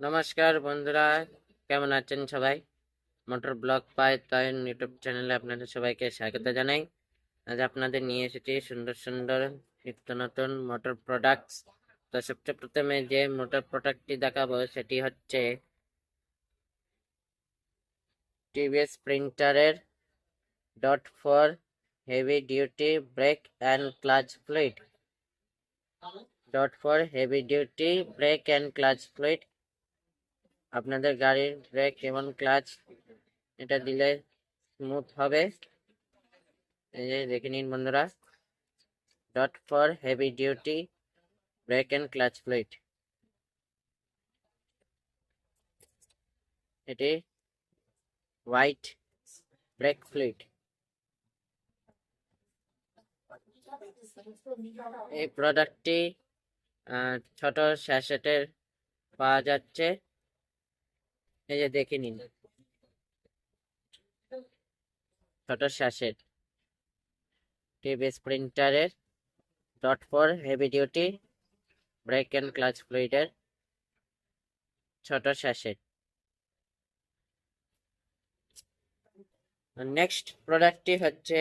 নমস্কার বন্ধুরা, কেমন আছেন সবাই? মোটর ব্লগ পাই তাই ইউটিউব চ্যানেলে আপনাদের সবাইকে স্বাগত জানাই। আজ আপনাদের নিয়ে এসেছি সুন্দর সুন্দর নিত্য নতুন মোটর প্রোডাক্টস তো সবচেয়ে প্রথমে যে মোটর প্রোডাক্টটি দেখাবো, সেটি হচ্ছে TVS প্রিন্টারের DOT four heavy duty brake and clutch fluid DOT four heavy duty brake and clutch fluid আপনাদের গাড়ির ব্রেক এবং ক্লাচ এটা দিলে স্মুথ হবে। এই যে দেখে নিন বন্ধুরা। DOT four heavy duty brake and clutch fluid এটি হোয়াইট ব্রেক ফ্লুইড এই প্রোডাক্টটি ছোট স্যাশেটের পাওয়া যাচ্ছে। এই যে দেখে নিন। ছোট শ্বাসের TVS প্রিন্টারের DOT four heavy duty brake and clutch ফ্লুইডের ছোট শ্বাসের নেক্সট প্রোডাক্টটি হচ্ছে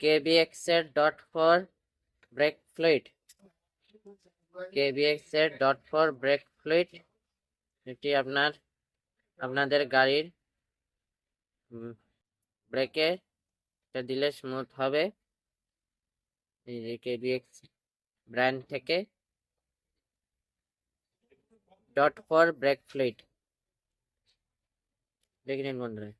কেবিএক্স এর DOT four brake fluid. KBX এর ডট ফর ব্রেক ফ্লুইড এটি আপনার, আপনাদের গাড়ির ব্রেকে এটা দিলে স্মুথ হবে। কেবিএক্স ব্র্যান্ড থেকে ডট ফর ব্রেক ফ্লুইড দেখে নিন বন্ধুরা।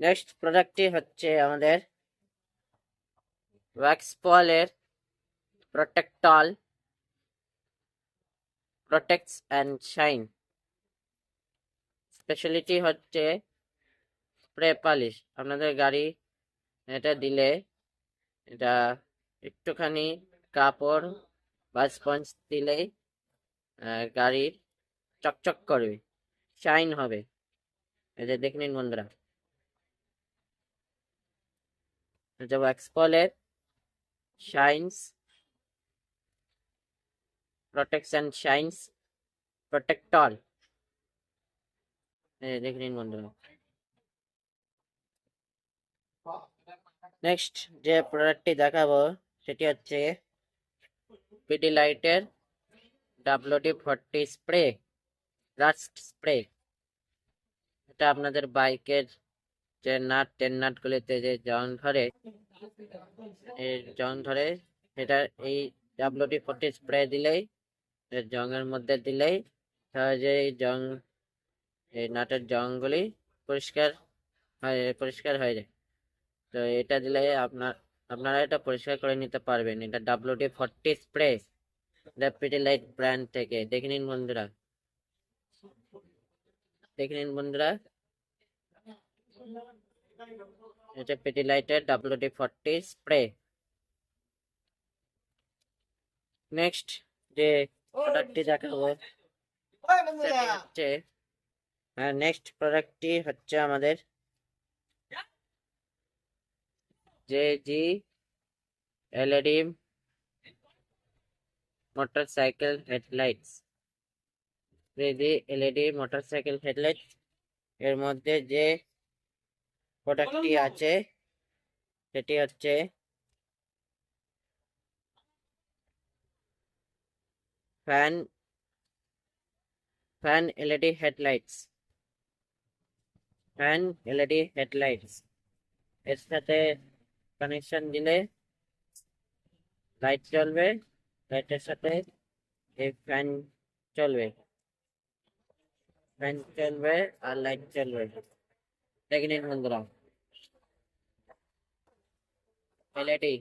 নেক্সট প্রোডাক্টটি হচ্ছে আমাদের ওয়াক্সপলের প্রোটেক্টল প্রোটেক্টস অ্যান্ড শাইন স্পেশালিটি হচ্ছে স্প্রে পালিশ আপনাদের গাড়ি এটা দিলে এটা একটুখানি কাপড় বা স্পঞ্জ দিলেই গাড়ির চকচক করবে শাইন হবে। এটা দেখে নিন বন্ধুরা। এটা ওয়াক্সপলের shines, protects and shines, protect all. Next যে প্রোডাক্টটি দেখাবো, সেটি হচ্ছে পিডি লাইটের WD forty spray rust spray এটা আপনাদের বাইকের যে নাট টেন নাটগুলিতে যে জং ধরে এই জং ধরে সেটা এই ডাব্লিউডি ফোর্টি স্প্রে দিলেই জংয়ের মধ্যে দিলেই সহজে এই জং, এই নাটের জংগুলি পরিষ্কার হয়, পরিষ্কার হয়ে যায়। তো এটা দিলে আপনার, আপনারা এটা পরিষ্কার করে নিতে পারবেন। এটা ডাব্লিউডি ফোর্টি স্প্রে র্যাপিডি লাইট ব্র্যান্ড থেকে। দেখে নিন বন্ধুরা। দেখে নিন বন্ধুরা। এটা পেটিলাইটের ডাব্লিউডি ফর্টি স্প্রে নেক্সট যে প্রোডাক্টটি দেখাবো হচ্ছে হ্যাঁ নেক্সট প্রোডাক্টটি হচ্ছে আমাদের যে G LED motorcycle headlights G LED motorcycle headlight এর মধ্যে যে প্রোডাক্টটি আছে। সেটি হচ্ছে fan fan LED headlights fan LED headlights এর সাথে কানেকশন দিলে লাইট জ্বলবে লাইটের সাথে এই ফ্যান চলবে ফ্যান চলবে আর লাইট চলবে দেখে নিন বন্ধুরা। এলইডি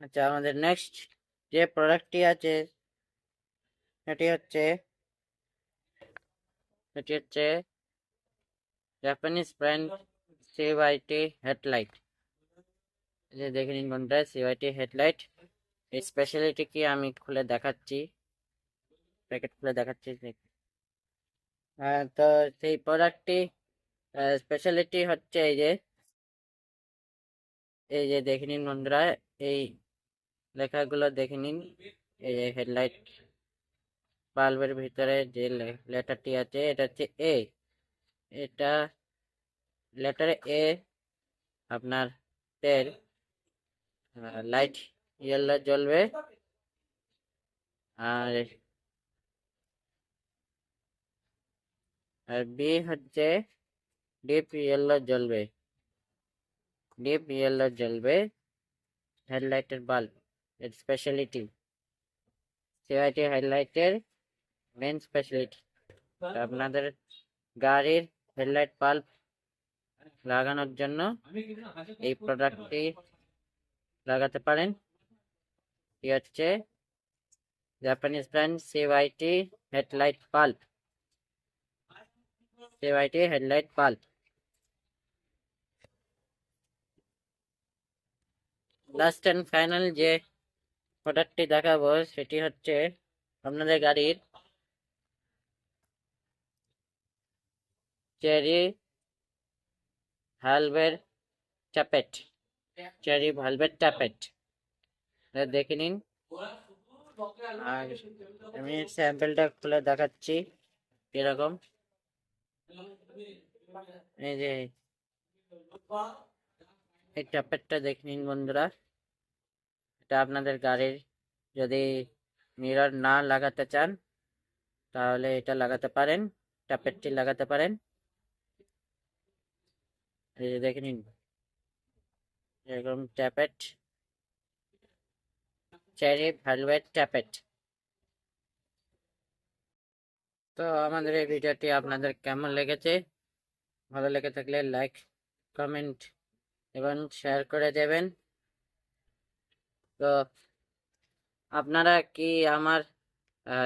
আচ্ছা আমাদের নেক্সট যে প্রোডাক্টটি আছে, সেটি হচ্ছে সেটি হচ্ছে জাপানিজ ব্র্যান্ড সিওয়াইটি হেডলাইট যে দেখে নিন বন্ধুরা সিওয়াইটি হেডলাইট এই স্পেশালিটি কি আমি খুলে দেখাচ্ছি। প্যাকেট খুলে দেখাচ্ছি তো সেই প্রোডাক্টটি স্পেশালিটি হচ্ছে এই যে এই যে দেখে নিন বন্ধুরা, এই লেখাগুলো দেখে নিন। এই যে হেডলাইট বাল্বের ভিতরে যে লেটারটি আছে, এটা হচ্ছে এ এটা লেটার এ আপনার তেল লাইট ইয়েলো জ্বলবে। আর আর বি হচ্ছে ডিপ ইয়েলো জ্বলবে। ডিপ ইয়েলো জ্বলবে হেডলাইটের বাল্ব এর স্পেশালিটি সিআইটি হেডলাইটের মেন স্পেশালিটি আপনাদের গাড়ির হেডলাইট বাল্ব লাগানোর জন্য এই প্রোডাক্টটি লাগাতে পারেন এটি হচ্ছে Japanese brand CYT headlight bulb CYT headlight bulb last and final যে প্রোডাক্টটি দেখাবো, সেটি হচ্ছে আপনাদের গাড়ির চেরি ভালভের ট্যাপেট। চেরি ভালভের ট্যাপেট। দেখে নিন। আর আমি স্যাম্পেলটা খুলে দেখাচ্ছি কীরকম। এই যে এই ট্যাপেটটা দেখে নিন বন্ধুরা। এটা আপনাদের গাড়ির যদি মিরর না লাগাতে চান, তাহলে এটা লাগাতে পারেন, ট্যাপেটটি লাগাতে পারেন। এই যে দেখে নিন, এরকম ট্যাপেট, চেরি ভেলভেট ট্যাপেট। তো আমাদের এই ভিডিওটি আপনাদের কেমন লেগেছে? ভালো লেগে থাকলে লাইক, কমেন্ট এবং শেয়ার করে দেবেন। তো আপনারা কি আমার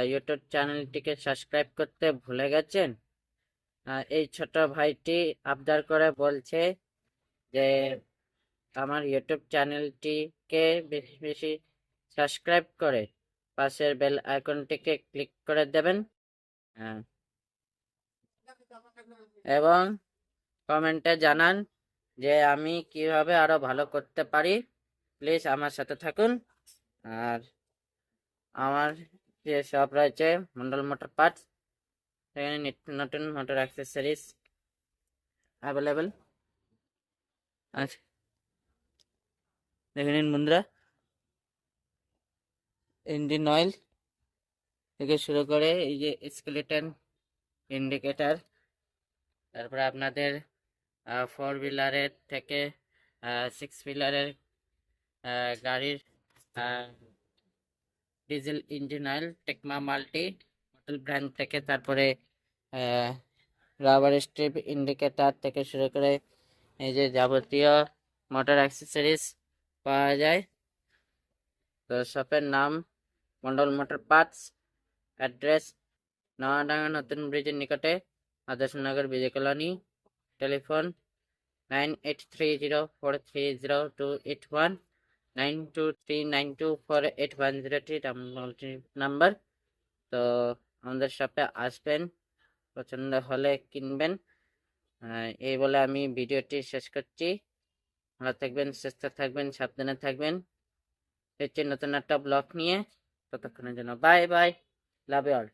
ইউটিউব চ্যানেলটিকে সাবস্ক্রাইব করতে ভুলে গেছেন? এই ছোট ভাইটি আবদার করে বলছে যে আমার ইউটিউব চ্যানেলটিকে বেশি বেশি সাবস্ক্রাইব করে পাশের বেল আইকনটিকে ক্লিক করে দেবেন। হ্যাঁ। এবং কমেন্টে জানান যে আমি কীভাবে আরও ভালো করতে পারি? প্লিজ আমার সাথে থাকুন। আর আমার যে শপ রয়েছে, মন্ডল মোটর পার্টস, সেখানে নতুন মোটর অ্যাক্সেসরিজ অ্যাভেলেবেল। আচ্ছা দেখে নিন বন্ধুরা, ইঞ্জিন অয়েল থেকে শুরু করে এই যে স্কেলেটন, ইন্ডিকেটার, তারপরে আপনাদের ফোর হুইলারের থেকে সিক্স হুইলারের গাড়ির ডিজেল ইঞ্জিন অয়েল টেকমা মাল্টি মডেল ব্র্যান্ড থেকে তারপরে রাবার স্ট্রিপ ইন্ডিকেটার থেকে শুরু করে এই যে যাবতীয় মোটর অ্যাক্সেসরিজ পাওয়া যায়। তো শপের নাম Mondal motor parts address Nayadanga নতুন ব্রিজের নিকটে Adarshnagar Bijoy colony. Telephone nine eight three zero four three zero two eight one, nine two three nine two four eight one zero three number. তো আমাদের শপে আসবেন, পছন্দ হলে কিনবেন। এই বলে আমি ভিডিওটি শেষ করছি। ভালো থাকবেন, সুস্থ থাকবেন, সাবধানে থাকবেন। হচ্ছে নতুন একটা ব্লগ নিয়ে, ততক্ষণের জন্য বাই বাই, লাভ অল।